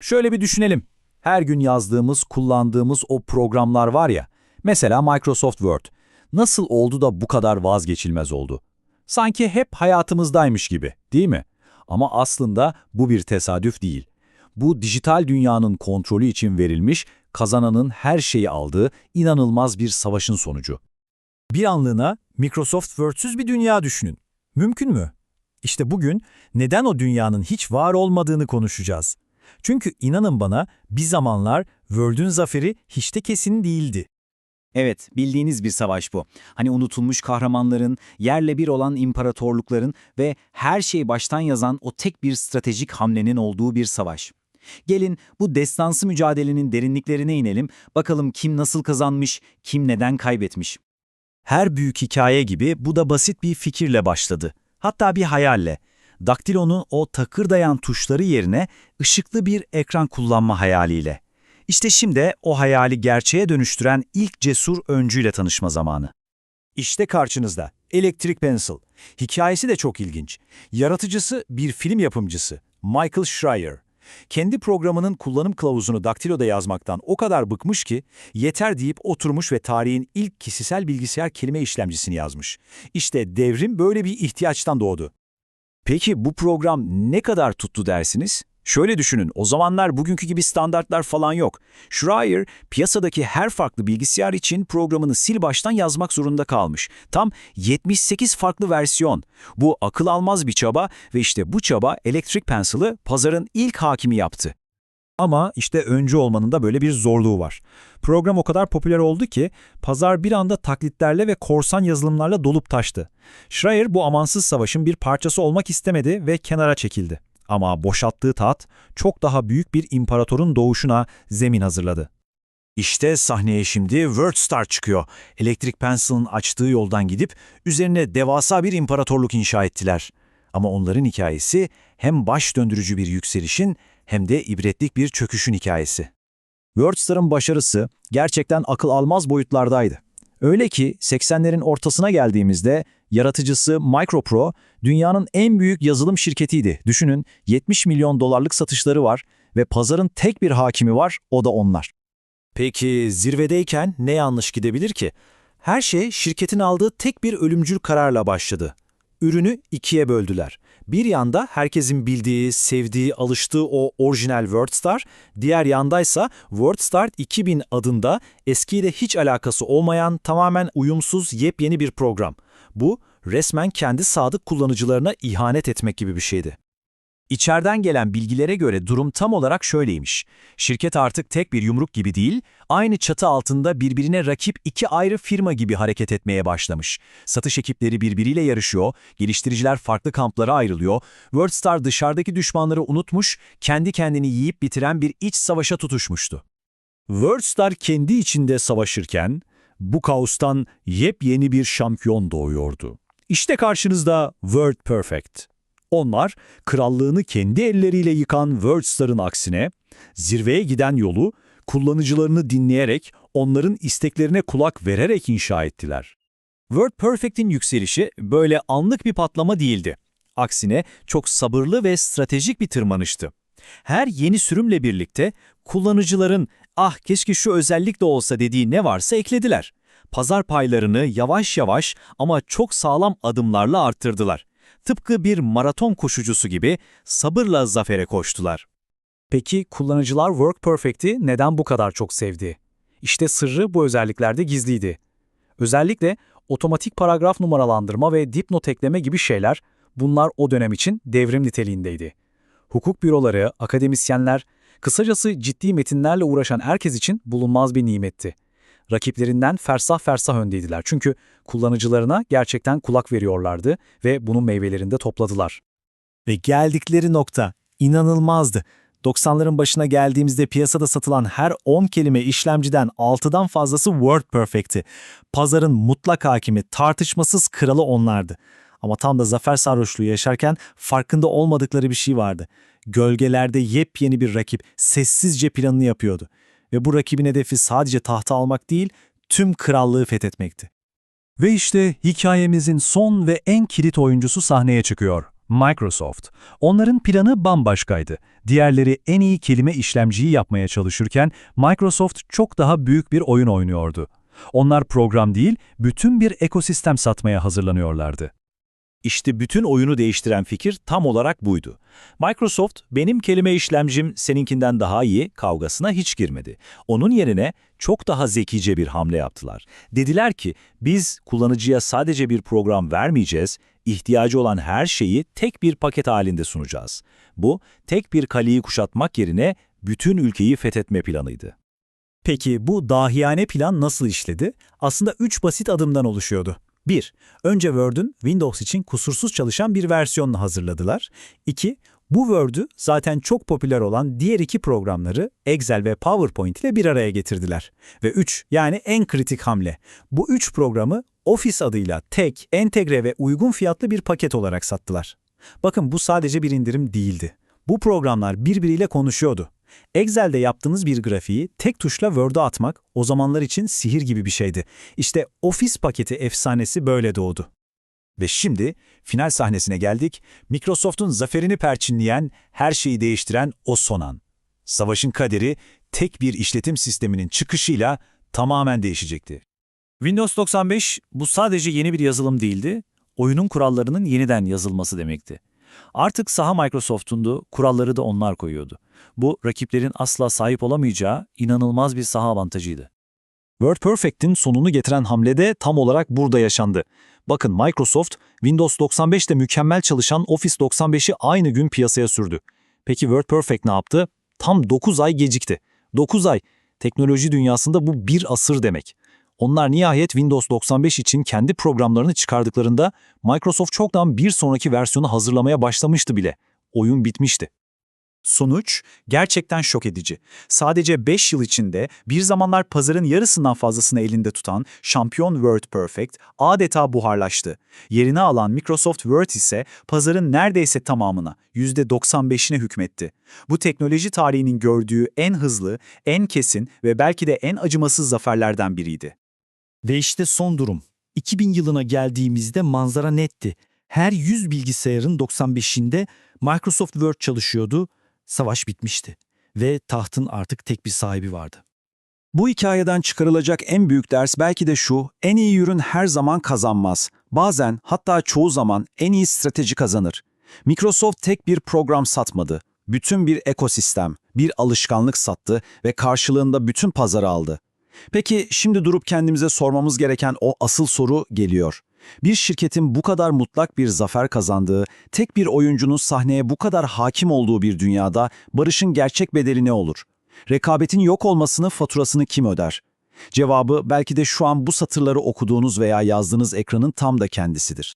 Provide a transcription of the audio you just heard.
Şöyle bir düşünelim. Her gün yazdığımız, kullandığımız o programlar var ya, mesela Microsoft Word. Nasıl oldu da bu kadar vazgeçilmez oldu? Sanki hep hayatımızdaymış gibi, değil mi? Ama aslında bu bir tesadüf değil. Bu dijital dünyanın kontrolü için verilmiş, kazananın her şeyi aldığı inanılmaz bir savaşın sonucu. Bir anlığına Microsoft Word'süz bir dünya düşünün. Mümkün mü? İşte bugün neden o dünyanın hiç var olmadığını konuşacağız. Çünkü inanın bana bir zamanlar Word'ün zaferi hiç de kesin değildi. Evet, bildiğiniz bir savaş bu. Hani unutulmuş kahramanların, yerle bir olan imparatorlukların ve her şeyi baştan yazan o tek bir stratejik hamlenin olduğu bir savaş. Gelin bu destansı mücadelenin derinliklerine inelim, bakalım kim nasıl kazanmış, kim neden kaybetmiş. Her büyük hikaye gibi bu da basit bir fikirle başladı. Hatta bir hayalle. Daktilonun o takırdayan tuşları yerine ışıklı bir ekran kullanma hayaliyle. İşte şimdi o hayali gerçeğe dönüştüren ilk cesur öncüyle tanışma zamanı. İşte karşınızda Electric Pencil. Hikayesi de çok ilginç. Yaratıcısı bir film yapımcısı Michael Schreier. Kendi programının kullanım kılavuzunu daktiloda yazmaktan o kadar bıkmış ki yeter deyip oturmuş ve tarihin ilk kişisel bilgisayar kelime işlemcisini yazmış. İşte devrim böyle bir ihtiyaçtan doğdu. Peki bu program ne kadar tuttu dersiniz? Şöyle düşünün, o zamanlar bugünkü gibi standartlar falan yok. Schreier, piyasadaki her farklı bilgisayar için programını sil baştan yazmak zorunda kalmış. Tam 78 farklı versiyon. Bu akıl almaz bir çaba ve işte bu çaba Electric Pencil'ı pazarın ilk hakimi yaptı. Ama işte öncü olmanın da böyle bir zorluğu var. Program o kadar popüler oldu ki pazar bir anda taklitlerle ve korsan yazılımlarla dolup taştı. Schreier bu amansız savaşın bir parçası olmak istemedi ve kenara çekildi. Ama boşalttığı tat çok daha büyük bir imparatorun doğuşuna zemin hazırladı. İşte sahneye şimdi WordStar çıkıyor. Electric Pencil'ın açtığı yoldan gidip üzerine devasa bir imparatorluk inşa ettiler. Ama onların hikayesi hem baş döndürücü bir yükselişin hem de ibretlik bir çöküşün hikayesi. WordStar'ın başarısı gerçekten akıl almaz boyutlardaydı. Öyle ki 80'lerin ortasına geldiğimizde yaratıcısı Micropro dünyanın en büyük yazılım şirketiydi. Düşünün 70 milyon dolarlık satışları var ve pazarın tek bir hakimi var o da onlar. Peki zirvedeyken ne yanlış gidebilir ki? Her şey şirketin aldığı tek bir ölümcül kararla başladı. Ürünü ikiye böldüler. Bir yanda herkesin bildiği, sevdiği, alıştığı o orijinal WordStar, diğer yandaysa WordStar 2000 adında eskiyle hiç alakası olmayan tamamen uyumsuz yepyeni bir program. Bu resmen kendi sadık kullanıcılarına ihanet etmek gibi bir şeydi. İçeriden gelen bilgilere göre durum tam olarak şöyleymiş. Şirket artık tek bir yumruk gibi değil, aynı çatı altında birbirine rakip iki ayrı firma gibi hareket etmeye başlamış. Satış ekipleri birbiriyle yarışıyor, geliştiriciler farklı kamplara ayrılıyor, WordStar dışarıdaki düşmanları unutmuş, kendi kendini yiyip bitiren bir iç savaşa tutuşmuştu. WordStar kendi içinde savaşırken, bu kaostan yepyeni bir şampiyon doğuyordu. İşte karşınızda WordPerfect. Onlar, krallığını kendi elleriyle yıkan WordStar'ın aksine, zirveye giden yolu, kullanıcılarını dinleyerek, onların isteklerine kulak vererek inşa ettiler. WordPerfect'in yükselişi böyle anlık bir patlama değildi. Aksine çok sabırlı ve stratejik bir tırmanıştı. Her yeni sürümle birlikte kullanıcıların ah keşke şu özellik de olsa dediği ne varsa eklediler. Pazar paylarını yavaş yavaş ama çok sağlam adımlarla arttırdılar. Tıpkı bir maraton koşucusu gibi sabırla zafere koştular. Peki kullanıcılar WorkPerfect'i neden bu kadar çok sevdi? İşte sırrı bu özelliklerde gizliydi. Özellikle otomatik paragraf numaralandırma ve dipnot ekleme gibi şeyler bunlar o dönem için devrim niteliğindeydi. Hukuk büroları, akademisyenler, kısacası ciddi metinlerle uğraşan herkes için bulunmaz bir nimetti. Rakiplerinden fersah fersah öndeydiler çünkü kullanıcılarına gerçekten kulak veriyorlardı ve bunun meyvelerini de topladılar. Ve geldikleri nokta inanılmazdı. 90'ların başına geldiğimizde piyasada satılan her 10 kelime işlemciden 6'dan fazlası WordPerfect'ti. Pazarın mutlak hakimi, tartışmasız kralı onlardı. Ama tam da zafer sarhoşluğu yaşarken farkında olmadıkları bir şey vardı. Gölgelerde yepyeni bir rakip sessizce planını yapıyordu. Ve bu rakibin hedefi sadece tahta almak değil, tüm krallığı fethetmekti. Ve işte hikayemizin son ve en kilit oyuncusu sahneye çıkıyor. Microsoft. Onların planı bambaşkaydı. Diğerleri en iyi kelime işlemciyi yapmaya çalışırken Microsoft çok daha büyük bir oyun oynuyordu. Onlar program değil, bütün bir ekosistem satmaya hazırlanıyorlardı. İşte bütün oyunu değiştiren fikir tam olarak buydu. Microsoft, benim kelime işlemcim seninkinden daha iyi kavgasına hiç girmedi. Onun yerine çok daha zekice bir hamle yaptılar. Dediler ki, biz kullanıcıya sadece bir program vermeyeceğiz, ihtiyacı olan her şeyi tek bir paket halinde sunacağız. Bu, tek bir kaleyi kuşatmak yerine bütün ülkeyi fethetme planıydı. Peki bu dahiyane plan nasıl işledi? Aslında üç basit adımdan oluşuyordu. 1. Önce Word'ün Windows için kusursuz çalışan bir versiyonunu hazırladılar. 2. Bu Word'ü zaten çok popüler olan diğer iki programları Excel ve PowerPoint ile bir araya getirdiler. Ve 3. Yani en kritik hamle. Bu üç programı Office adıyla tek, entegre ve uygun fiyatlı bir paket olarak sattılar. Bakın bu sadece bir indirim değildi. Bu programlar birbiriyle konuşuyordu. Excel'de yaptığınız bir grafiği tek tuşla Word'a atmak o zamanlar için sihir gibi bir şeydi. İşte Office paketi efsanesi böyle doğdu. Ve şimdi final sahnesine geldik. Microsoft'un zaferini perçinleyen, her şeyi değiştiren o son an. Savaşın kaderi tek bir işletim sisteminin çıkışıyla tamamen değişecekti. Windows 95 bu sadece yeni bir yazılım değildi, oyunun kurallarının yeniden yazılması demekti. Artık saha Microsoft'undu, kuralları da onlar koyuyordu. Bu, rakiplerin asla sahip olamayacağı inanılmaz bir saha avantajıydı. WordPerfect'in sonunu getiren hamle de tam olarak burada yaşandı. Bakın Microsoft, Windows 95'te mükemmel çalışan Office 95'i aynı gün piyasaya sürdü. Peki WordPerfect ne yaptı? Tam 9 ay gecikti. 9 ay. Teknoloji dünyasında bu bir asır demek. Onlar nihayet Windows 95 için kendi programlarını çıkardıklarında Microsoft çoktan bir sonraki versiyonu hazırlamaya başlamıştı bile. Oyun bitmişti. Sonuç gerçekten şok edici. Sadece 5 yıl içinde bir zamanlar pazarın yarısından fazlasını elinde tutan şampiyon WordPerfect adeta buharlaştı. Yerini alan Microsoft Word ise pazarın neredeyse tamamına %95'ine hükmetti. Bu teknoloji tarihinin gördüğü en hızlı, en kesin ve belki de en acımasız zaferlerden biriydi. Ve işte son durum. 2000 yılına geldiğimizde manzara netti. Her 100 bilgisayarın 95'inde Microsoft Word çalışıyordu, savaş bitmişti ve tahtın artık tek bir sahibi vardı. Bu hikayeden çıkarılacak en büyük ders belki de şu, en iyi ürün her zaman kazanmaz. Bazen, hatta çoğu zaman en iyi strateji kazanır. Microsoft tek bir program satmadı. Bütün bir ekosistem, bir alışkanlık sattı ve karşılığında bütün pazarı aldı. Peki şimdi durup kendimize sormamız gereken o asıl soru geliyor. Bir şirketin bu kadar mutlak bir zafer kazandığı, tek bir oyuncunun sahneye bu kadar hakim olduğu bir dünyada barışın gerçek bedeli ne olur? Rekabetin yok olmasını faturasını kim öder? Cevabı belki de şu an bu satırları okuduğunuz veya yazdığınız ekranın tam da kendisidir.